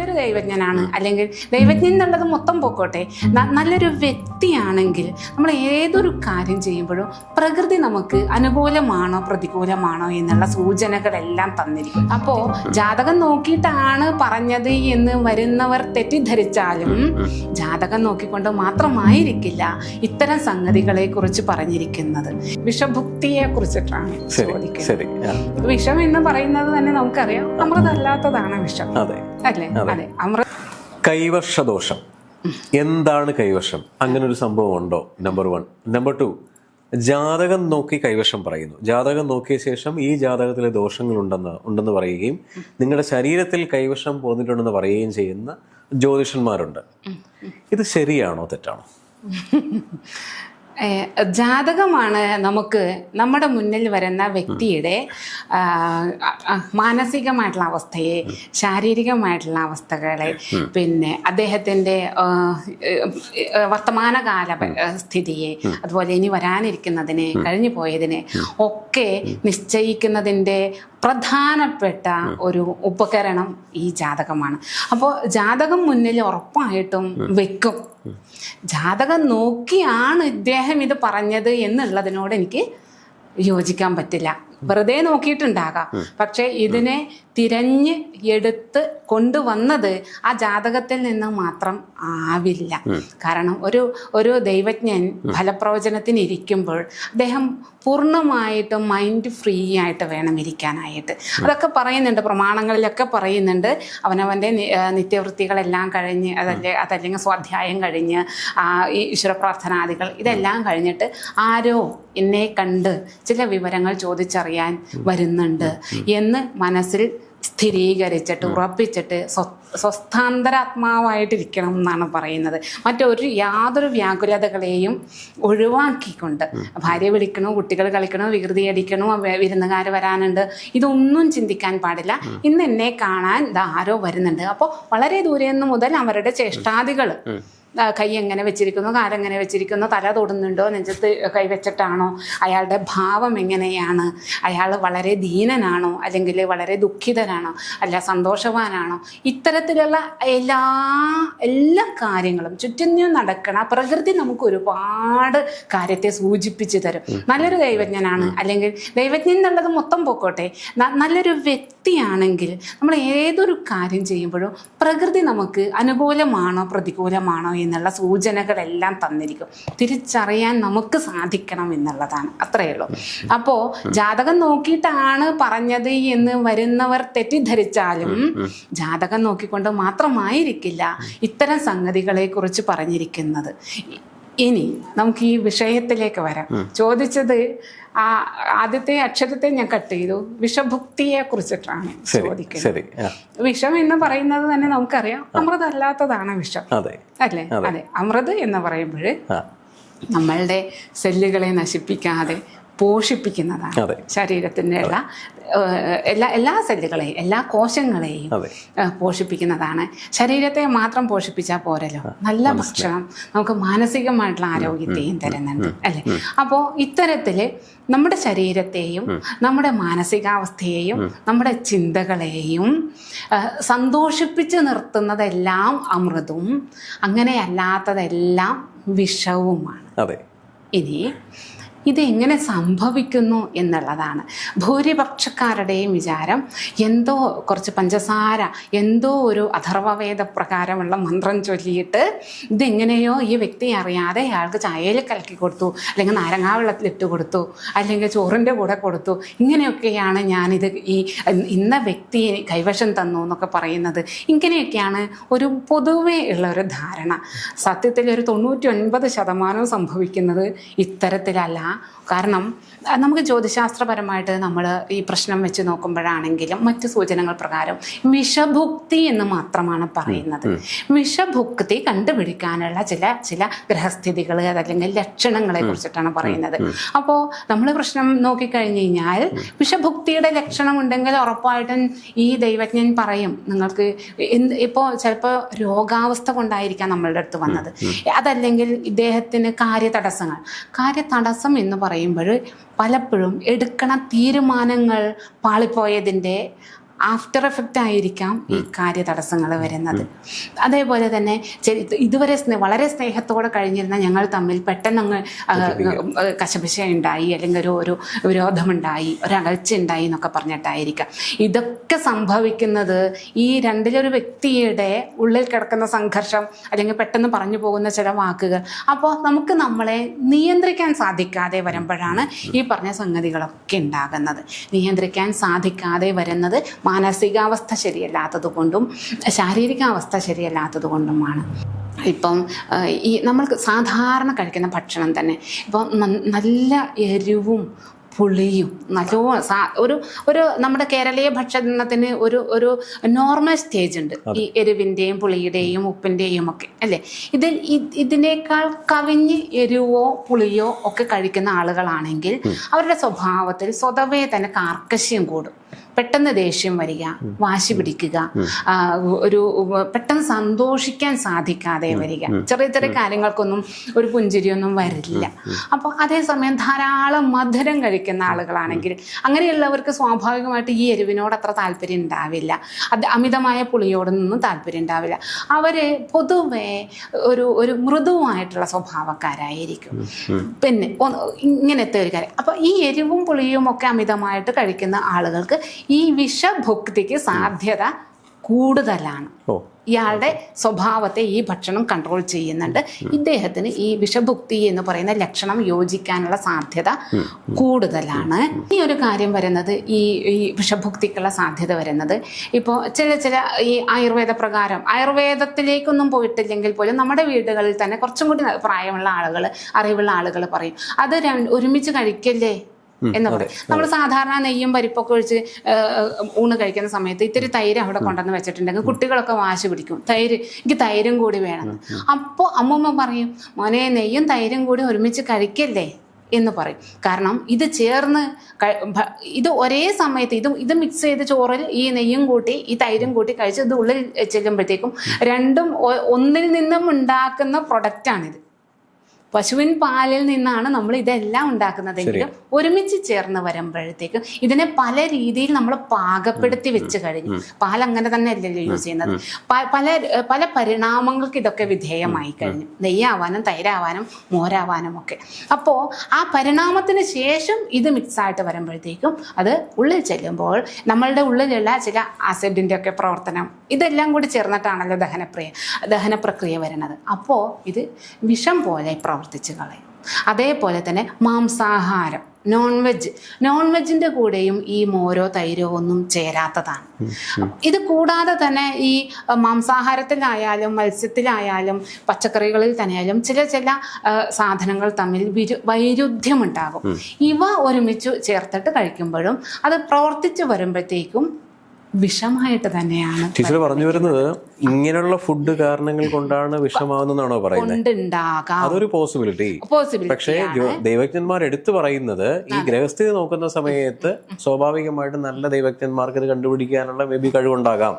നല്ലൊരു ദൈവജ്ഞനാണ്. അല്ലെങ്കിൽ ദൈവജ്ഞൻ എന്നുള്ളത് മൊത്തം പോക്കോട്ടെ. നല്ലൊരു വ്യക്തിയാണെങ്കിൽ നമ്മൾ ഏതൊരു കാര്യം ചെയ്യുമ്പോഴും പ്രകൃതി നമുക്ക് അനുകൂലമാണോ പ്രതികൂലമാണോ എന്നുള്ള സൂചനകളെല്ലാം തന്നിരിക്കും. അപ്പോ ജാതകം നോക്കിയിട്ടാണ് പറഞ്ഞത് എന്ന് വരുന്നവർ തെറ്റിദ്ധരിച്ചാലും ജാതകം നോക്കിക്കൊണ്ട് മാത്രമായിരിക്കില്ല ഇത്തരം സംഗതികളെ കുറിച്ച് പറഞ്ഞിരിക്കുന്നത്. വിഷഭുക്തിയെ കുറിച്ചിട്ടാണ് ചോദിക്കുന്നത്. വിഷം എന്ന് പറയുന്നത് തന്നെ നമുക്കറിയാം. നമ്മളതല്ലാത്തതാണ് വിഷം. അല്ലേ? അതെ അമൃത കൈവർഷ ദോഷം എന്താണ് കൈവശം അങ്ങനെ ഒരു സംഭവം ഉണ്ടോ? നമ്പർ വൺ നമ്പർ ടു ജാതകം നോക്കി കൈവശം പറയുന്നു. ജാതകം നോക്കിയ ശേഷം ഈ ജാതകത്തിലെ ദോഷങ്ങൾ ഉണ്ടെന്ന് ഉണ്ടെന്ന് പറയുകയും നിങ്ങളുടെ ശരീരത്തിൽ കൈവശം പോന്നിട്ടുണ്ടെന്ന് പറയുകയും ചെയ്യുന്ന ജ്യോതിഷന്മാരുണ്ട്. ഇത് ശരിയാണോ തെറ്റാണോ? ജാതകമാണ് നമുക്ക് നമ്മുടെ മുന്നിൽ വരുന്ന വ്യക്തിയുടെ മാനസികമായിട്ടുള്ള അവസ്ഥയെ ശാരീരികമായിട്ടുള്ള അവസ്ഥകളെ പിന്നെ അദ്ദേഹത്തിന്റെ വർത്തമാനകാല സ്ഥിതിയെ അതുപോലെ ഇനി വരാനിരിക്കുന്നതിനെ കഴിഞ്ഞു പോയതിനെ ഒക്കെ നിശ്ചയിക്കുന്നതിന്റെ പ്രധാനപ്പെട്ട ഒരു ഉപകരണം ഈ ജാതകമാണ്. അപ്പോൾ ജാതകം മുന്നിൽ ഉറപ്പായിട്ടും വെക്കും. ജാതകം നോക്കിയാണ് ഇദ്ദേഹം ഇത് പറഞ്ഞത് എന്നുള്ളതിനോട് എനിക്ക് യോജിക്കാൻ പറ്റില്ല. വെറുതെ നോക്കിയിട്ടുണ്ടാകാം. പക്ഷെ ഇതിനെ തിരഞ്ഞ് എടുത്ത് കൊണ്ടുവന്നത് ആ ജാതകത്തിൽ നിന്ന് മാത്രം ആവില്ല. കാരണം ഒരു ഒരു ദൈവജ്ഞൻ ഫലപ്രവചനത്തിന് ഇരിക്കുമ്പോൾ അദ്ദേഹം പൂർണമായിട്ടും മൈൻഡ് ഫ്രീ ആയിട്ട് വേണം ഇരിക്കാനായിട്ട്. അതൊക്കെ പറയുന്നുണ്ട് പ്രമാണങ്ങളിലൊക്കെ പറയുന്നുണ്ട്. അവനവന്റെ നിത്യവൃത്തികളെല്ലാം കഴിഞ്ഞ് അതല്ലേ അതല്ലെങ്കിൽ സ്വാധ്യായം കഴിഞ്ഞ് ഈശ്വര പ്രാർത്ഥനാദികൾ ഇതെല്ലാം കഴിഞ്ഞിട്ട് ആരോ എന്നെ കണ്ട് ചില വിവരങ്ങൾ ചോദിച്ചറിയാൻ വരുന്നുണ്ട് എന്ന് മനസ്സിൽ സ്ഥിരീകരിച്ചിട്ട് ഉറപ്പിച്ചിട്ട് സ്വ സ്വസ്ഥാന്തരാത്മാവായിട്ടിരിക്കണം എന്നാണ് പറയുന്നത്. മറ്റൊരു യാതൊരു വ്യാകുലതകളെയും ഒഴിവാക്കിക്കൊണ്ട് ഭാര്യ വിളിക്കണോ കുട്ടികൾ കളിക്കണോ വികൃതി അടിക്കണോ വിരുന്നുകാർ വരാനുണ്ട് ഇതൊന്നും ചിന്തിക്കാൻ പാടില്ല. ഇന്ന് എന്നെ കാണാൻ ആരോ വരുന്നുണ്ട്. അപ്പോൾ വളരെ ദൂരെ നിന്ന് മുതൽ അവരുടെ ചേഷ്ടാദികൾ കൈ എങ്ങനെ വെച്ചിരിക്കുന്നു കാലെങ്ങനെ വെച്ചിരിക്കുന്നു തല തൊടുന്നുണ്ടോ നെഞ്ചത്ത് കൈ വെച്ചിട്ടാണോ അയാളുടെ ഭാവം എങ്ങനെയാണ് അയാൾ വളരെ ദീനനാണോ അല്ലെങ്കിൽ വളരെ ദുഃഖിതനാണോ അല്ല സന്തോഷവാനാണോ ഇത്തരത്തിലുള്ള എല്ലാ എല്ലാ കാര്യങ്ങളും ചുറ്റും നടക്കണ പ്രകൃതി നമുക്ക് ഒരുപാട് കാര്യത്തെ സൂചിപ്പിച്ചു തരും. നല്ലൊരു ദൈവജ്ഞനാണ് അല്ലെങ്കിൽ ദൈവജ്ഞൻ എന്നുള്ളത് മൊത്തം പോക്കോട്ടെ നല്ലൊരു വ്യക്തിയാണെങ്കിൽ നമ്മൾ ഏതൊരു കാര്യം ചെയ്യുമ്പോഴും പ്രകൃതി നമുക്ക് അനുകൂലമാണോ പ്രതികൂലമാണോ എന്നുള്ള സൂചനകളെല്ലാം തന്നിരിക്കും. തിരിച്ചറിയാൻ നമുക്ക് സാധിക്കണം എന്നുള്ളതാണ്. അത്രയേ ഉള്ളൂ. അപ്പോൾ ജാതകം നോക്കിയിട്ടാണ് പറഞ്ഞത് എന്ന് വരുന്നവർ തെറ്റിദ്ധരിച്ചാലും ജാതകം നോക്കിക്കൊണ്ട് മാത്രമായിരിക്കില്ല ഇത്തരം സംഗതികളെ കുറിച്ച് പറഞ്ഞിരിക്കുന്നത്. ഇനി നമുക്ക് ഈ വിഷയത്തിലേക്ക് വരാം. ചോദിച്ചത് ആ ആദ്യത്തെ അക്ഷരത്തെ ഞാൻ കട്ട് ചെയ്തു. വിഷഭുക്തിയെ കുറിച്ചിട്ടാണ് ചോദിക്കുന്നത്. വിഷം എന്ന് പറയുന്നത് തന്നെ നമുക്കറിയാം. അമൃതല്ലാത്തതാണ് വിഷം. അതെ. അല്ലേ? അതെ. അമൃത് എന്ന് പറയുമ്പോൾ നമ്മളുടെ സെല്ലുകളെ നശിപ്പിക്കാതെ പോഷിപ്പിക്കുന്നതാണ് ശരീരത്തിന്റെ ശരീരത്തിന്റെ ഉള്ള എല്ലാ എല്ലാ സെല്ലുകളെയും എല്ലാ കോശങ്ങളെയും പോഷിപ്പിക്കുന്നതാണ്. ശരീരത്തെ മാത്രം പോഷിപ്പിച്ചാൽ പോരല്ലോ. നല്ല ഭക്ഷണം നമുക്ക് മാനസികമായിട്ടുള്ള ആരോഗ്യത്തെയും തരുന്നുണ്ട് അല്ലേ? അപ്പോൾ ഇത്തരത്തിൽ നമ്മുടെ ശരീരത്തെയും നമ്മുടെ മാനസികാവസ്ഥയെയും നമ്മുടെ ചിന്തകളെയും സന്തോഷിപ്പിച്ച് നിർത്തുന്നതെല്ലാം അമൃതും അങ്ങനെയല്ലാത്തതെല്ലാം വിഷവുമാണ്. ഇനി ഇതെങ്ങനെ സംഭവിക്കുന്നു എന്നുള്ളതാണ്. ഭൂരിപക്ഷക്കാരുടെയും വിചാരം എന്തോ കുറച്ച് പഞ്ചസാര എന്തോ ഒരു അഥർവവേദ പ്രകാരമുള്ള മന്ത്രം ചൊല്ലിയിട്ട് ഇതെങ്ങനെയോ ഈ വ്യക്തി അറിയാതെ അയാൾക്ക് ചായയിൽ കലക്കി കൊടുത്തു അല്ലെങ്കിൽ നാരങ്ങാ വെള്ളത്തിലിട്ട് കൊടുത്തു അല്ലെങ്കിൽ ചോറിന്റെ കൂടെ കൊടുത്തു. ഇങ്ങനെയൊക്കെയാണ് ഞാനിത് ഈ ഇന്ന വ്യക്തി കൈവശം തന്നു എന്നൊക്കെ പറയുന്നത്. ഇങ്ങനെയൊക്കെയാണ് ഒരു പൊതുവേ ഉള്ള ഒരു ധാരണ. സത്യത്തിൽ ഒരു തൊണ്ണൂറ്റി ഒൻപത് ശതമാനവും സംഭവിക്കുന്നത് ഇത്തരത്തിലല്ല. കാരണം അഹ് നമുക്ക് ജ്യോതിശാസ്ത്രപരമായിട്ട് നമ്മൾ ഈ പ്രശ്നം വെച്ച് നോക്കുമ്പോഴാണെങ്കിലും മറ്റ് സൂചനകൾ പ്രകാരം വിഷഭുക്തി എന്ന് മാത്രമാണ് പറയുന്നത്. വിഷഭുക്തി കണ്ടുപിടിക്കാനുള്ള ചില ചില ഗ്രഹസ്ഥിതികൾ അതല്ലെങ്കിൽ ലക്ഷണങ്ങളെ കുറിച്ചിട്ടാണ് പറയുന്നത്. അപ്പോൾ നമ്മൾ പ്രശ്നം നോക്കിക്കഴിഞ്ഞ് കഴിഞ്ഞാൽ വിഷഭുക്തിയുടെ ലക്ഷണം ഉണ്ടെങ്കിൽ ഉറപ്പായിട്ടും ഈ ദൈവജ്ഞൻ പറയും നിങ്ങൾക്ക് എന്ത് ഇപ്പോൾ ചിലപ്പോൾ രോഗാവസ്ഥ കൊണ്ടായിരിക്കാം നമ്മളുടെ അടുത്ത് വന്നത്. അതല്ലെങ്കിൽ ഇദ്ദേഹത്തിന് കാര്യതടസ്സങ്ങൾ. കാര്യതടസ്സം എന്ന് പറയുമ്പോൾ പലപ്പോഴും എടുക്കണ തീരുമാനങ്ങൾ പാളിപ്പോയതിന്റെ ആഫ്റ്റർ എഫക്റ്റ് ആയിരിക്കാം ഈ കാര്യ തടസ്സങ്ങൾ വരുന്നത്. അതേപോലെ തന്നെ ഇതുവരെ വളരെ സ്നേഹത്തോടെ കഴിഞ്ഞിരുന്ന ഞങ്ങൾ തമ്മിൽ പെട്ടെന്ന് അങ്ങ് കശപിശ ഉണ്ടായി അല്ലെങ്കിൽ ഒരു ഒരു വിരോധമുണ്ടായി ഒരകൽച്ച ഉണ്ടായി എന്നൊക്കെ പറഞ്ഞിട്ടായിരിക്കാം. ഇതൊക്കെ സംഭവിക്കുന്നത് ഈ രണ്ടിലൊരു വ്യക്തിയുടെ ഉള്ളിൽ കിടക്കുന്ന സംഘർഷം അല്ലെങ്കിൽ പെട്ടെന്ന് പറഞ്ഞു പോകുന്ന ചില വാക്കുകൾ അപ്പോൾ നമുക്ക് നമ്മളെ നിയന്ത്രിക്കാൻ സാധിക്കാതെ വരുമ്പോഴാണ് ഈ പറഞ്ഞ സംഗതികളൊക്കെ ഉണ്ടാകുന്നത്. നിയന്ത്രിക്കാൻ സാധിക്കാതെ വരുന്നത് മാനസികാവസ്ഥ ശരിയല്ലാത്തത് കൊണ്ടും ശാരീരികാവസ്ഥ ശരിയല്ലാത്തത് കൊണ്ടുമാണ്. ഇപ്പം ഈ നമ്മൾക്ക് സാധാരണ കഴിക്കുന്ന ഭക്ഷണം തന്നെ ഇപ്പം നല്ല എരിവും പുളിയും നല്ലോണം സാ ഒരു ഒരു നമ്മുടെ കേരളീയ ഭക്ഷണത്തിന് ഒരു ഒരു നോർമൽ സ്റ്റേജ് ഉണ്ട്. ഈ എരിവിന്റെയും പുളിയുടെയും ഉപ്പിന്റെയും ഒക്കെ അല്ലേ? ഇതിൽ ഇതിനേക്കാൾ കവിഞ്ഞ് എരിവോ പുളിയോ ഒക്കെ കഴിക്കുന്ന ആളുകളാണെങ്കിൽ അവരുടെ സ്വഭാവത്തിൽ സ്വതവേ തന്നെ കാർക്കശ്യം കൂടും. പെട്ടെന്ന് ദേഷ്യം വരിക വാശി പിടിക്കുക ഒരു പെട്ടെന്ന് സന്തോഷിക്കാൻ സാധിക്കാതെ വരിക. ചെറിയ ചെറിയ കാര്യങ്ങൾക്കൊന്നും ഒരു പുഞ്ചിരിയൊന്നും വരില്ല. അപ്പോൾ അതേസമയം ധാരാളം മധുരം കഴിക്കുന്ന ആളുകളാണെങ്കിൽ അങ്ങനെയുള്ളവർക്ക് സ്വാഭാവികമായിട്ട് ഈ എരിവിനോട് അത്ര താല്പര്യം ഉണ്ടാവില്ല. അത് അമിതമായ പുളിയോടൊന്നും താല്പര്യം ഉണ്ടാവില്ല. അവർ പൊതുവെ ഒരു ഒരു മൃദുവായിട്ടുള്ള സ്വഭാവക്കാരായിരിക്കും. പിന്നെ ഇങ്ങനത്തെ ഒരു കാര്യം. അപ്പൊ ഈ എരിവും പുളിയും ഒക്കെ അമിതമായിട്ട് കഴിക്കുന്ന ആളുകൾക്ക് ഈ വിഷഭുക്തിക്ക് സാധ്യത കൂടുതലാണ്. ഇയാളുടെ സ്വഭാവത്തെ ഈ ഭക്ഷണം കൺട്രോൾ ചെയ്യുന്നുണ്ട്. ഇദ്ദേഹത്തിന് ഈ വിഷഭുക്തി എന്ന് പറയുന്ന ലക്ഷണം യോജിക്കാനുള്ള സാധ്യത കൂടുതലാണ്. ഈ ഒരു കാര്യം വരുന്നത് ഈ ഈ വിഷഭുക്തിക്കുള്ള സാധ്യത വരുന്നത്. ഇപ്പോൾ ചില ചില ഈ ആയുർവേദ പ്രകാരം ആയുർവേദത്തിലേക്കൊന്നും പോയിട്ടില്ലെങ്കിൽ പോലും നമ്മുടെ വീടുകളിൽ തന്നെ കുറച്ചും കൂടി പ്രായമുള്ള ആളുകൾ അറിവുള്ള ആളുകൾ പറയും അത് ഒരുമിച്ച് കഴിക്കല്ലേ? എന്ന് പറയും. നമ്മൾ സാധാരണ നെയ്യും പരിപ്പൊക്കെ ഒഴിച്ച് ഊണ് കഴിക്കുന്ന സമയത്ത് ഇത്തിരി തൈര് അവിടെ കൊണ്ടുവന്ന് വെച്ചിട്ടുണ്ടെങ്കിൽ കുട്ടികളൊക്കെ വാശി പിടിക്കും. തൈര് എനിക്ക് തൈരും കൂടി വേണം. അപ്പോൾ അമ്മമ്മ പറയും മോനെ നെയ്യും തൈരും കൂടി ഒരുമിച്ച് കഴിക്കല്ലേ? എന്ന് പറയും. കാരണം ഇത് ചേർന്ന് ഇത് ഒരേ സമയത്ത് ഇത് ഇത് മിക്സ് ചെയ്ത് ചോറിൽ ഈ നെയ്യും കൂട്ടി ഈ തൈരും കൂട്ടി കഴിച്ച് ഇത് ഉള്ളിൽ ചെല്ലുമ്പോഴത്തേക്കും രണ്ടും ഒന്നിൽ നിന്നും ഉണ്ടാക്കുന്ന പ്രൊഡക്റ്റാണിത് പശുവിൻ പാലിൽ നിന്നാണ് നമ്മൾ ഇതെല്ലാം ഉണ്ടാക്കുന്നതെങ്കിലും ഒരുമിച്ച് ചേർന്ന് വരുമ്പോഴത്തേക്കും ഇതിനെ പല രീതിയിൽ നമ്മൾ പാകപ്പെടുത്തി വെച്ച് കഴിഞ്ഞു. പാൽ അങ്ങനെ തന്നെ അല്ലല്ലോ യൂസ് ചെയ്യുന്നത്. പല പല പരിണാമങ്ങൾക്ക് ഇതൊക്കെ വിധേയമായി കഴിഞ്ഞു. നെയ്യാവാനും തൈരാവാനും മോരാവാനും ഒക്കെ. അപ്പോൾ ആ പരിണാമത്തിന് ശേഷം ഇത് മിക്സ് ആയിട്ട് വരുമ്പോഴത്തേക്കും അത് ഉള്ളിൽ ചെല്ലുമ്പോൾ നമ്മളുടെ ഉള്ളിലുള്ള ചില ആസിഡിന്റെ ഒക്കെ പ്രവർത്തനം ഇതെല്ലാം കൂടി ചേർന്നിട്ടാണല്ലോ ദഹനപ്രിയ ദഹന പ്രക്രിയ വരുന്നത്. അപ്പോൾ ഇത് വിഷം പോലെ പ്രവർത്തിച്ച് കളയും. അതേപോലെ തന്നെ മാംസാഹാരം നോൺ വെജ് നോൺ വെജിന്റെ കൂടെയും ഈ മോരോ തൈരോ ഒന്നും ചേരാത്തതാണ്. ഇത് കൂടാതെ തന്നെ ഈ മാംസാഹാരത്തിലായാലും മത്സ്യത്തിലായാലും പച്ചക്കറികളിൽ തന്നെയായാലും ചില ചില സാധനങ്ങൾ തമ്മിൽ വിരു വൈരുദ്ധ്യമുണ്ടാകും. ഇവ ഒരുമിച്ച് ചേർത്തിട്ട് കഴിക്കുമ്പോഴും അത് പ്രവർത്തിച്ചു വരുമ്പോഴത്തേക്കും വിഷമായിട്ട് തന്നെയാണ് ടീച്ചർ പറഞ്ഞു വരുന്നത് ഇങ്ങനെയുള്ള ഫുഡ് കാരണങ്ങൾ കൊണ്ടാണ് വിഷമാവുന്നതാണോ പറയുന്നത് അതൊരു പോസിബിലിറ്റി പക്ഷേ ദൈവജ്ഞന്മാർ എടുത്തു പറയുന്നത് ഈ ഗ്രഹസ്ഥിതി നോക്കുന്ന സമയത്ത് സ്വാഭാവികമായിട്ടും നല്ല ദൈവജ്ഞന്മാർക്ക് ഇത് കണ്ടുപിടിക്കാനുള്ള മേ ബി കഴിവുണ്ടാകാം.